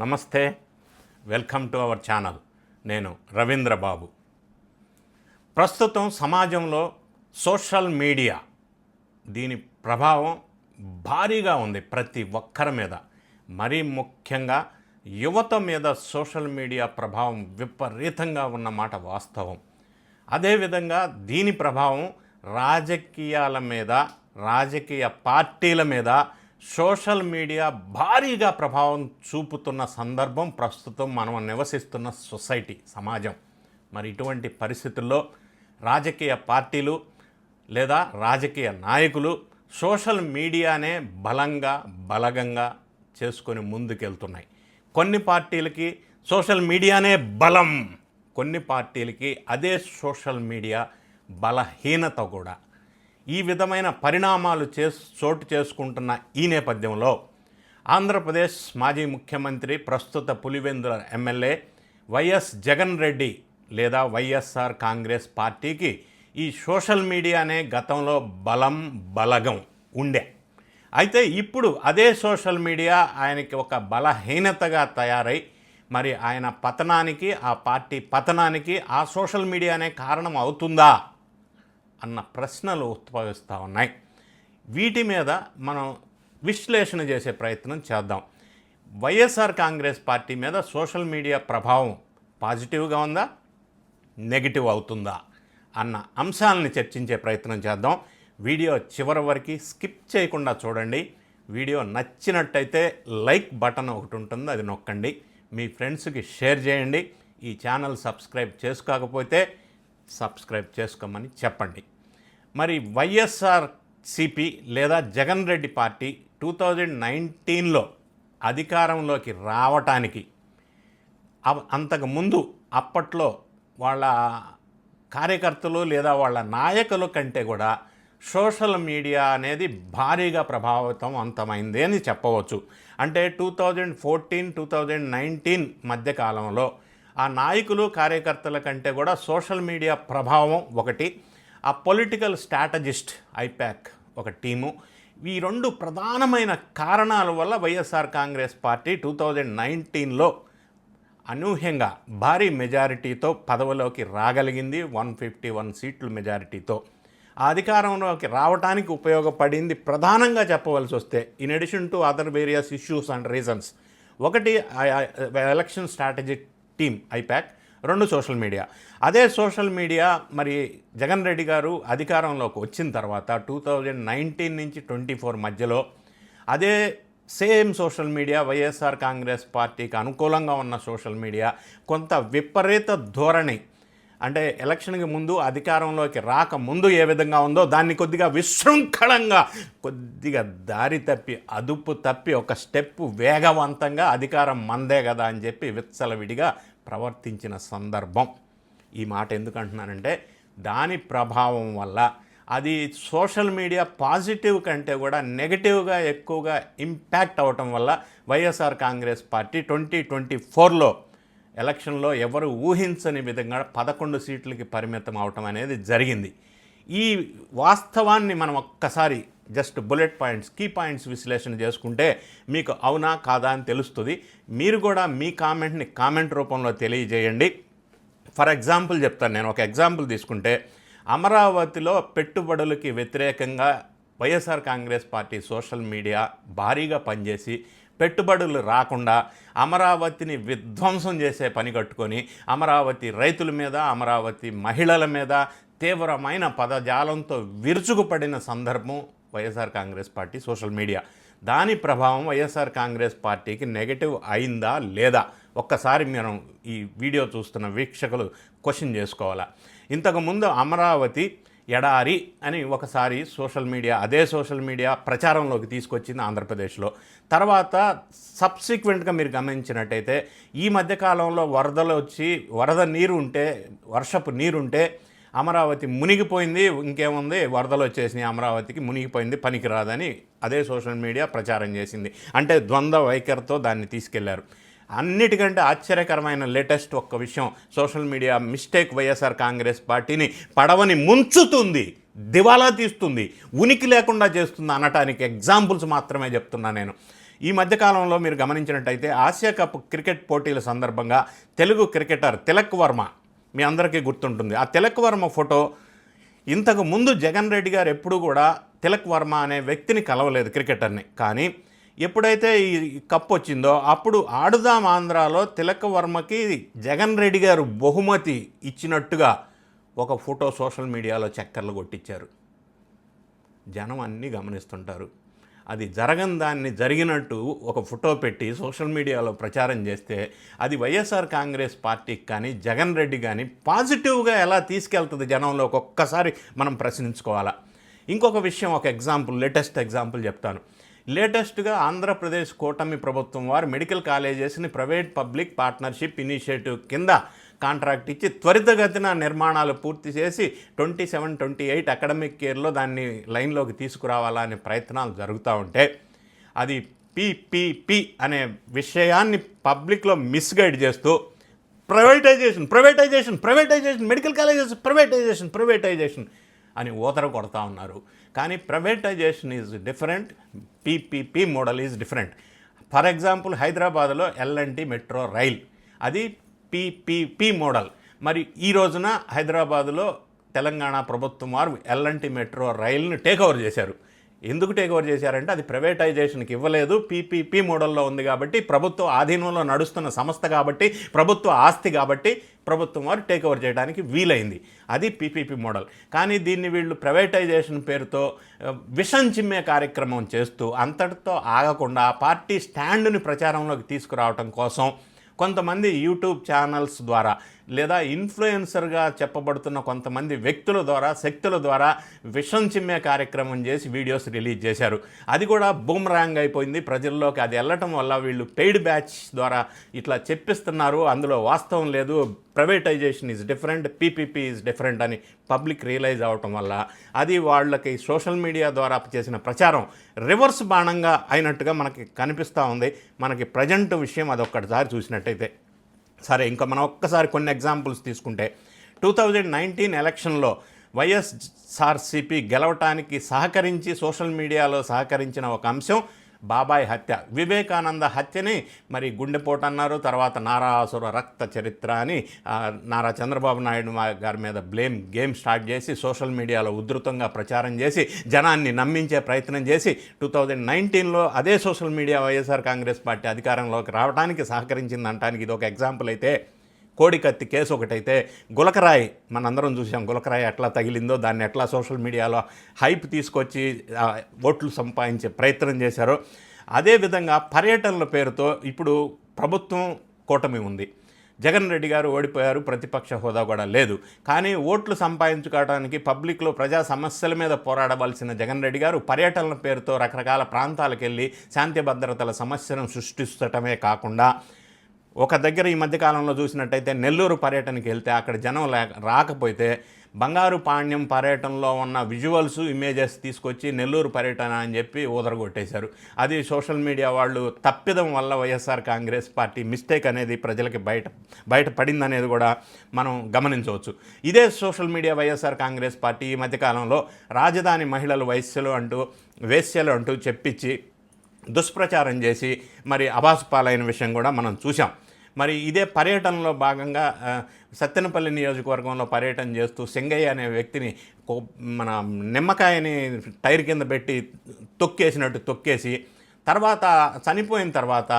నమస్తే welcome to our channel. నేను రవీంద్ర బాబు. ప్రస్తుతం సమాజంలో సోషల్ మీడియా దీని ప్రభావం భారీగా ఉంది ప్రతి ఒక్కరి మీద. మరీ ముఖ్యంగా యువత మీద సోషల్ మీడియా ప్రభావం విపరీతంగా ఉన్నమాట వాస్తవం. అదేవిధంగా దీని ప్రభావం రాజకీయాల మీద రాజకీయ పార్టీల మీద సోషల్ మీడియా భారీగా ప్రభావం చూపుతున్న సందర్భం ప్రస్తుతం మనం నివసిస్తున్న సొసైటీ సమాజం. మరి ఇటువంటి పరిస్థితుల్లో రాజకీయ పార్టీలు లేదా రాజకీయ నాయకులు సోషల్ మీడియానే బలంగా బలగంగా చేసుకొని ముందుకెళ్తున్నాయి. కొన్ని పార్టీలకి సోషల్ మీడియానే బలం కొన్ని పార్టీలకి అదే సోషల్ మీడియా బలహీనత కూడా. ఈ విధమైన పరిణామాలు చేస్ చోటు చేసుకుంటున్న ఈ నేపథ్యంలో ఆంధ్రప్రదేశ్ మాజీ ముఖ్యమంత్రి ప్రస్తుత పులివెందుల ఎమ్మెల్యే వైఎస్ జగన్ రెడ్డి లేదా వైఎస్ఆర్ కాంగ్రెస్ పార్టీకి ఈ సోషల్ మీడియానే గతంలో బలం బలగం ఉండే. అయితే ఇప్పుడు అదే సోషల్ మీడియా ఆయనకి ఒక బలహీనతగా తయారై మరి ఆయన పతనానికి ఆ పార్టీ పతనానికి ఆ సోషల్ మీడియానే కారణం అవుతుందా? అన్న ప్రశ్నలు ఉద్భవిస్తూ ఉన్నాయి. వీటి మీద మనం విశ్లేషణ చేసే ప్రయత్నం చేద్దాం. వైఎస్ఆర్ కాంగ్రెస్ పార్టీ మీద సోషల్ మీడియా ప్రభావం పాజిటివ్గా ఉందా? నెగిటివ్ అవుతుందా? అన్న అంశాలని చర్చించే ప్రయత్నం చేద్దాం. వీడియో చివరి వరకు స్కిప్ చేయకుండా చూడండి. వీడియో నచ్చినట్టయితే లైక్ బటన్ ఒకటి ఉంటుంది అది నొక్కండి. మీ ఫ్రెండ్స్కి షేర్ చేయండి. ఈ ఛానల్ సబ్స్క్రైబ్ చేసుకోకపోతే సబ్స్క్రైబ్ చేసుకోమని చెప్పండి. మరి వైఎస్ఆర్ సిపి లేదా Jagan Reddy party two thousand నైన్టీన్లో అధికారంలోకి రావటానికి అవ- అంతకుముందు అప్పట్లో వాళ్ళ కార్యకర్తలు లేదా వాళ్ళ నాయకుల కంటే కూడా సోషల్ మీడియా అనేది భారీగా ప్రభావితం అంతమైంది అని చెప్పవచ్చు. అంటే two thousand fourteen two thousand nineteen మధ్యకాలంలో ఆ నాయకులు కార్యకర్తల కంటే కూడా సోషల్ మీడియా ప్రభావం ఒకటి. ఆ పొలిటికల్ స్ట్రాటజిస్ట్ ఐపాక్ ఒక టీము. ఈ రెండు ప్రధానమైన కారణాల వల్ల YSR Congress party two thousand నైన్టీన్లో అనూహ్యంగా భారీ మెజారిటీతో పదవిలోకి రాగలిగింది వన్ ఫిఫ్టీ వన్ సీట్లు మెజారిటీతో. ఆ అధికారంలోకి రావడానికి ఉపయోగపడింది ప్రధానంగా చెప్పవలసి వస్తే in addition to other various issues and reasons ఒకటి ఎలక్షన్ స్ట్రాటజీ టీమ్ ఐపాక్ రెండు సోషల్ మీడియా. అదే సోషల్ మీడియా మరి జగన్ రెడ్డి గారు అధికారంలోకి వచ్చిన తర్వాత టూ థౌజండ్ నైన్టీన్ నుంచి ట్వంటీ ఫోర్ మధ్యలో అదే same social media YSR Congress పార్టీకి అనుకూలంగా ఉన్న సోషల్ మీడియా కొంత విపరీత ధోరణి. అంటే ఎలక్షన్కి ముందు అధికారంలోకి రాక ముందు ఏ విధంగా ఉందో దాన్ని కొద్దిగా విశృంఖలంగా కొద్దిగా దారి తప్పి అదుపు తప్పి ఒక స్టెప్ వేగవంతంగా అధికారం మందే కదా అని చెప్పి విత్సలవిడిగా ప్రవర్తించిన సందర్భం. ఈ మాట ఎందుకు అంటున్నానంటే దాని ప్రభావం వల్ల అది సోషల్ మీడియా పాజిటివ్ కంటే కూడా నెగటివ్గా ఎక్కువగా ఇంపాక్ట్ అవటం వల్ల YSR Congress party twenty twenty ఫోర్లో ఎలక్షన్లో ఎవరు ఊహించని విధంగా పదకొండు సీట్లకి పరిమితం అవటం అనేది జరిగింది. ఈ వాస్తవాన్ని మనం ఒక్కసారి just bullet points key points విశ్లేషణ చేసుకుంటే మీకు అవునా కాదా అని తెలుస్తుంది. మీరు కూడా మీ కామెంట్ని కామెంట్ రూపంలో తెలియజేయండి. ఫర్ ఎగ్జాంపుల్ చెప్తాను నేను ఒక ఎగ్జాంపుల్ తీసుకుంటే అమరావతిలో పెట్టుబడులకి వ్యతిరేకంగా YSR Congress party social media భారీగా పనిచేసి పెట్టుబడులు రాకుండా అమరావతిని విధ్వంసం చేసే పని కట్టుకొని అమరావతి రైతుల మీద అమరావతి మహిళల మీద తీవ్రమైన పదజాలంతో విరుచుకుపడిన సందర్భం YSR Congress party social media. దాని ప్రభావం వైఎస్ఆర్ కాంగ్రెస్ పార్టీకి నెగటివ్ అయిందా లేదా? ఒక్కసారి మనం ఈ వీడియో చూస్తున్న వీక్షకులు క్వశ్చన్ చేసుకోవాలా? ఇంతకుముందు అమరావతి ఎడారి అని ఒకసారి సోషల్ మీడియా అదే సోషల్ మీడియా ప్రచారంలోకి తీసుకొచ్చింది ఆంధ్రప్రదేశ్లో. తర్వాత సబ్సిక్వెంట్గా మీరు గమనించినట్టయితే ఈ మధ్యకాలంలో వరదలు వచ్చి వరద నీరు ఉంటే వర్షపు నీరుంటే అమరావతి మునిగిపోయింది ఇంకేముంది? వరదలు వచ్చేసినాయి అమరావతికి మునిగిపోయింది పనికిరాదని అదే సోషల్ మీడియా ప్రచారం చేసింది. అంటే ద్వంద్వ వైఖరితో దాన్ని తీసుకెళ్ళారు. అన్నిటికంటే ఆశ్చర్యకరమైన లేటెస్ట్ ఒక్క విషయం social media mistake YSR Congress పార్టీని పడవని ముంచుతుంది దివాలా తీస్తుంది ఉనికి లేకుండా చేస్తుంది అనటానికి ఎగ్జాంపుల్స్ మాత్రమే చెప్తున్నా నేను. ఈ మధ్యకాలంలో మీరు గమనించినట్టయితే ఆసియా కప్ క్రికెట్ పోటీల సందర్భంగా తెలుగు క్రికెటర్ తిలక్ వర్మ మీ అందరికీ గుర్తుంటుంది. ఆ తిలక్ వర్మ ఫోటో ఇంతకు ముందు జగన్ రెడ్డి గారు ఎప్పుడు కూడా తిలక్ వర్మ అనే వ్యక్తిని కలవలేదు క్రికెటర్ని. కానీ ఎప్పుడైతే ఈ కప్ వచ్చిందో అప్పుడు ఆడుదాం ఆంధ్రాలో తిలక్ వర్మకి జగన్ రెడ్డి గారు బహుమతి ఇచ్చినట్టుగా ఒక ఫోటో సోషల్ మీడియాలో చక్కర్లు కొట్టించారు. జనం అన్నీ గమనిస్తుంటారు. అది జరగని దాన్ని జరిగినట్టు ఒక ఫోటో పెట్టి సోషల్ మీడియాలో ప్రచారం చేస్తే అది వైఎస్ఆర్ కాంగ్రెస్ పార్టీకి కానీ జగన్ రెడ్డి కానీ పాజిటివ్గా ఎలా తీసుకెళ్తుంది జనంలో ఒక్కొక్కసారి మనం ప్రశ్నించుకోవాలా? ఇంకొక విషయం ఒక ఎగ్జాంపుల్ లేటెస్ట్ ఎగ్జాంపుల్ చెప్తాను. లేటెస్ట్గా ఆంధ్రప్రదేశ్ కూటమి ప్రభుత్వం వారు మెడికల్ కాలేజెస్ని ప్రైవేట్ పబ్లిక్ పార్ట్నర్షిప్ ఇనిషియేటివ్ కింద కాంట్రాక్ట్ ఇచ్చి త్వరితగతిన నిర్మాణాలు పూర్తి చేసి twenty seven twenty eight academic ఇయర్లో దాన్ని లైన్లోకి తీసుకురావాలా అనే ప్రయత్నాలు జరుగుతూ ఉంటే అది పిపిపి అనే విషయాన్ని పబ్లిక్లో మిస్గైడ్ చేస్తూ privatization privatization privatization medical colleges privatization privatization అని ఊతర కొడతా ఉన్నారు. కానీ privatization is different PPP model is different. For example హైదరాబాద్లో L and T metro rail. అది పీపీపీ మోడల్. మరి ఈ రోజున హైదరాబాదులో తెలంగాణ ప్రభుత్వం వారు ఎల్ఎన్టీ మెట్రో రైల్ని టేక్ ఓవర్ చేశారు. ఎందుకు టేక్ ఓవర్ చేశారంటే అది ప్రైవేటైజేషన్కి ఇవ్వలేదు. పీపీపీ మోడల్లో ఉంది కాబట్టి ప్రభుత్వ ఆధీనంలో నడుస్తున్న సంస్థ కాబట్టి ప్రభుత్వ ఆస్తి కాబట్టి ప్రభుత్వం వారు టేక్ ఓవర్ చేయడానికి వీలైంది. అది పీపీపీ మోడల్. కానీ దీన్ని వీళ్ళు ప్రైవేటైజేషన్ పేరుతో విషం చిమ్మే కార్యక్రమం చేస్తూ అంతటితో ఆగకుండా పార్టీ స్టాండ్ని ప్రచారంలోకి తీసుకురావటం కోసం కొంతమంది యూట్యూబ్ ఛానల్స్ ద్వారా లేదా ఇన్ఫ్లుయెన్సర్గా చెప్పబడుతున్న కొంతమంది వ్యక్తుల ద్వారా శక్తుల ద్వారా విషం చిమ్మే కార్యక్రమం చేసి వీడియోస్ రిలీజ్ చేశారు. అది కూడా బూమరాంగ్ అయిపోయింది. ప్రజల్లోకి అది వెళ్ళటం వల్ల వీళ్ళు పెయిడ్ బ్యాచ్ ద్వారా ఇట్లా చెప్పిస్తున్నారు. అందులో వాస్తవం లేదు. Privatization is different. PPP is different అని పబ్లిక్ రియలైజ్ అవటం వల్ల అది వాళ్ళకి సోషల్ మీడియా ద్వారా చేసిన ప్రచారం రివర్స్ బాణంగా అయినట్టుగా మనకి కనిపిస్తూ ఉంది. మనకి ప్రజెంట్ విషయం అదొక్కటిసారి చూసినట్టయితే. సరే ఇంకా మనం ఒక్కసారి కొన్ని ఎగ్జాంపుల్స్ తీసుకుంటే టూ థౌజండ్ నైన్టీన్ ఎలక్షన్లో వైఎస్ఆర్సీపీ గెలవటానికి సహకరించి సోషల్ మీడియాలో సహకరించిన ఒక అంశం బాబాయ్ హత్య. వివేకానంద హత్యని మరి గుండెపోటు అన్నారు. తర్వాత నారాసుర రక్త చరిత్ర అని నారా చంద్రబాబు నాయుడు గారి మీద బ్లేమ్ గేమ్ స్టార్ట్ చేసి సోషల్ మీడియాలో ఉధృతంగా ప్రచారం చేసి జనాన్ని నమ్మించే ప్రయత్నం చేసి టూ థౌజండ్ నైన్టీన్లో అదే social media YSR Congress party అధికారంలోకి రావడానికి సహకరించిందంటానికి ఇది ఒక ఎగ్జాంపుల్ అయితే కోడికత్తి కేసు ఒకటైతే గులకరాయి. మనందరం చూసాం గులకరాయి ఎట్లా తగిలిందో దాన్ని ఎట్లా సోషల్ మీడియాలో హైప్ తీసుకొచ్చి ఓట్లు సంపాదించే ప్రయత్నం చేశారో. అదేవిధంగా పర్యటనల పేరుతో ఇప్పుడు ప్రభుత్వం కూటమి ఉంది. జగన్ రెడ్డి గారు ఓడిపోయారు ప్రతిపక్ష హోదా కూడా లేదు. కానీ ఓట్లు సంపాదించుకోవడానికి పబ్లిక్లో ప్రజా సమస్యల మీద పోరాడవలసిన జగన్ రెడ్డి గారు పర్యటనల పేరుతో రకరకాల ప్రాంతాలకు వెళ్ళి శాంతి భద్రతల సమస్యను సృష్టిస్తటమే కాకుండా ఒక దగ్గర ఈ మధ్యకాలంలో చూసినట్టయితే నెల్లూరు పర్యటనకి వెళ్తే అక్కడ జనం లేక రాకపోతే బంగారు పాణ్యం పర్యటనలో ఉన్న విజువల్స్ ఇమేజెస్ తీసుకొచ్చి నెల్లూరు పర్యటన అని చెప్పి ఊదరగొట్టేశారు. అది సోషల్ మీడియా వాళ్ళు తప్పిదం వల్ల వైఎస్ఆర్ కాంగ్రెస్ పార్టీ మిస్టేక్ అనేది ప్రజలకి బయట బయట పడిందనేది కూడా మనం గమనించవచ్చు. ఇదే social media YSR Congress party ఈ మధ్యకాలంలో రాజధాని మహిళలు వైశ్యలు అంటూ వేశ్యలు అంటూ చెప్పించి దుష్ప్రచారం చేసి మరి అబాసు పాలైన విషయం కూడా మనం చూసాం మరి ఇదే పర్యటనలో భాగంగా సత్తెనపల్లి నియోజకవర్గంలో పర్యటన చేస్తూ సింగయ్య అనే వ్యక్తిని కో- మన నిమ్మకాయని టైర్ కింద పెట్టి తొక్కేసినట్టు తొక్కేసి తర్వాత చనిపోయిన తర్వాత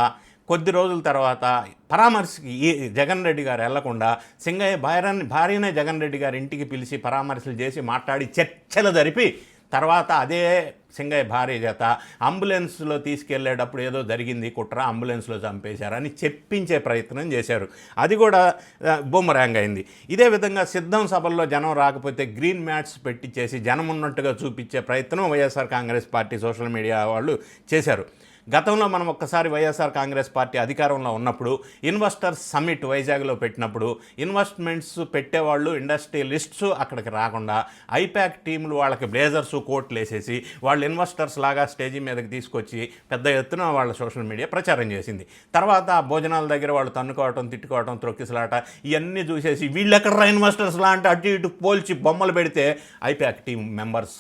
కొద్ది రోజుల తర్వాత పరామర్శకి ఈ జగన్ రెడ్డి గారు వెళ్ళకుండా సింగయ్య భార్యని భార్యనే జగన్ రెడ్డి గారి ఇంటికి పిలిచి పరామర్శలు చేసి మాట్లాడి చర్చలు జరిపి తర్వాత అదే సింగయ్య భార్య చేత అంబులెన్స్లో తీసుకెళ్ళేటప్పుడు ఏదో జరిగింది కుట్ర అంబులెన్స్లో చంపేశారని చెప్పించే ప్రయత్నం చేశారు. అది కూడా ఆ, బూమరాంగ్ అయింది. ఇదే విధంగా సిద్ధం సభల్లో జనం రాకపోతే గ్రీన్ మ్యాట్స్ పెట్టి చేసి జనం ఉన్నట్టుగా చూపించే ప్రయత్నం YSR Congress party social media వాళ్ళు చేశారు. గతంలో మనం ఒక్కసారి వైఎస్ఆర్ కాంగ్రెస్ పార్టీ అధికారంలో ఉన్నప్పుడు ఇన్వెస్టర్స్ సమ్మిట్ వైజాగ్లో పెట్టినప్పుడు ఇన్వెస్ట్మెంట్స్ పెట్టేవాళ్ళు ఇండస్ట్రియలిస్ట్స్ అక్కడికి రాకుండా ఐపాక్ టీంలు వాళ్ళకి బ్లేజర్స్ కోట్లు వేసేసి వాళ్ళు ఇన్వెస్టర్స్ లాగా స్టేజీ మీదకి తీసుకొచ్చి పెద్ద ఎత్తున వాళ్ళ సోషల్ మీడియా ప్రచారం చేసింది. తర్వాత ఆ భోజనాల దగ్గర వాళ్ళు తన్నుకోవటం తిట్టుకోవటం త్రొక్కిసలాట ఇవన్నీ చూసేసి వీళ్ళు ఎక్కడ ఇన్వెస్టర్స్ లాంటి అటు ఇటు పోల్చి బొమ్మలు పెడితే ఐపాక్ టీం మెంబర్స్.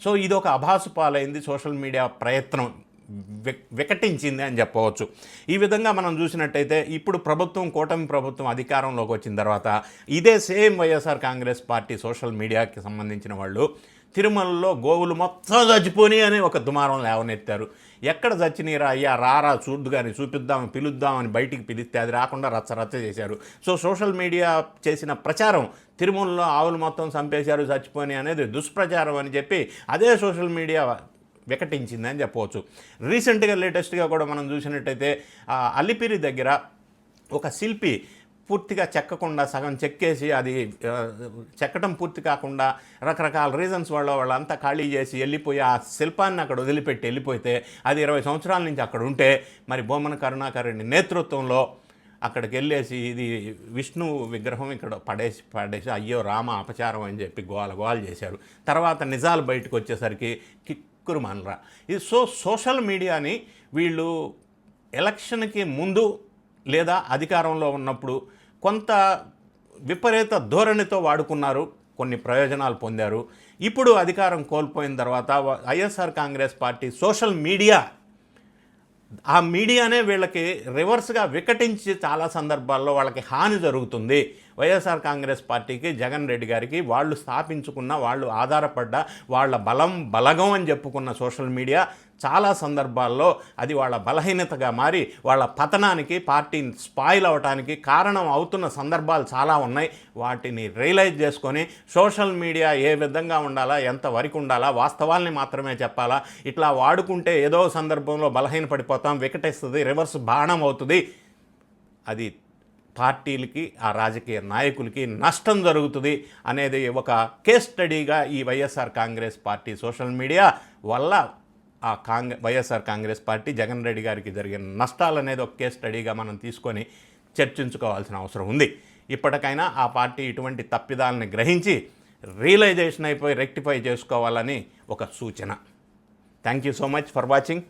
సో ఇది ఒక అభాసు పాలైంది సోషల్ మీడియా ప్రయత్నం. వికటించింది అని చెప్పవచ్చు. ఈ విధంగా మనం చూసినట్టయితే ఇప్పుడు ప్రభుత్వం కూటమి ప్రభుత్వం అధికారంలోకి వచ్చిన తర్వాత ఇదే same YSR Congress party social మీడియాకి సంబంధించిన వాళ్ళు తిరుమలలో గోవులు మొత్తం చచ్చిపోని అని ఒక దుమారం లేవనెత్తారు. ఎక్కడ చచ్చినీరా అయ్యా? రారా చూద్దు కానీ చూపిద్దామని పిలుద్దామని బయటికి పిలిస్తే అది రాకుండా రచ్చ రచ్చ చేశారు. సో సోషల్ మీడియా చేసిన ప్రచారం తిరుమలలో ఆవులు మొత్తం చంపేశారు చచ్చిపోని అనేది దుష్ప్రచారం అని చెప్పి అదే సోషల్ మీడియా వికటించింది అని చెప్పవచ్చు. రీసెంట్గా లేటెస్ట్గా కూడా మనం చూసినట్టయితే అల్లిపిరి దగ్గర ఒక శిల్పి పూర్తిగా చెక్కకుండా సగం చెక్కేసి అది చెక్కడం పూర్తి కాకుండా రకరకాల రీజన్స్ వల్ల వాళ్ళంతా ఖాళీ చేసి వెళ్ళిపోయి ఆ శిల్పాన్ని అక్కడ వదిలిపెట్టి వెళ్ళిపోతే అది ఇరవై సంవత్సరాల నుంచి అక్కడ ఉంటే మరి బొమ్మన కరుణాకరుని నేతృత్వంలో అక్కడికి వెళ్ళేసి ఇది విష్ణు విగ్రహం ఇక్కడ పడేసి పడేసి అయ్యో రామ అపచారం అని చెప్పి గోల గోల చేశారు. తర్వాత నిజాలు బయటకు వచ్చేసరికి కురుమాన్రా మనరా ఇది సో సోషల్ మీడియాని వీళ్ళు ఎలక్షన్కి ముందు లేదా అధికారంలో ఉన్నప్పుడు కొంత విపరీత ధోరణితో వాడుకున్నారు కొన్ని ప్రయోజనాలు పొందారు. ఇప్పుడు అధికారం కోల్పోయిన తర్వాత YSR Congress party social media ఆ మీడియానే వీళ్ళకి రివర్స్గా వికటించి చాలా సందర్భాల్లో వాళ్ళకి హాని జరుగుతుంది. వైఎస్ఆర్ కాంగ్రెస్ పార్టీకి జగన్ రెడ్డి గారికి వాళ్ళు స్థాపించుకున్న వాళ్ళు ఆధారపడ్డ వాళ్ళ బలం బలగం అని చెప్పుకున్న సోషల్ మీడియా చాలా సందర్భాల్లో అది వాళ్ళ బలహీనతగా మారి వాళ్ళ పతనానికి పార్టీ స్పాయిల్ అవ్వటానికి కారణం అవుతున్న సందర్భాలు చాలా ఉన్నాయి. వాటిని రియలైజ్ చేసుకొని సోషల్ మీడియా ఏ విధంగా ఉండాలా ఎంత వరకు ఉండాలా వాస్తవాల్ని మాత్రమే చెప్పాలా ఇట్లా వాడుకుంటే ఏదో సందర్భంలో బలహీన పడిపోతాం వికటిస్తుంది రివర్స్ బాణం అవుతుంది. అది పార్టీలకి ఆ రాజకీయ నాయకులకి నష్టం జరుగుతుంది అనేది ఒక కేస్ స్టడీగా ఈ YSR Congress party social media వల్ల ఆ కాంగ్రెస్ వైఎస్ఆర్ కాంగ్రెస్ పార్టీ జగన్ రెడ్డి గారికి జరిగిన నష్టాలు అనేది ఒక కేస్ స్టడీగా మనం తీసుకొని చర్చించుకోవాల్సిన అవసరం ఉంది. ఇప్పటికైనా ఆ పార్టీ ఇటువంటి తప్పిదాలని గ్రహించి రియలైజేషన్ అయిపోయి రెక్టిఫై చేసుకోవాలని ఒక సూచన. Thank you so much for watching.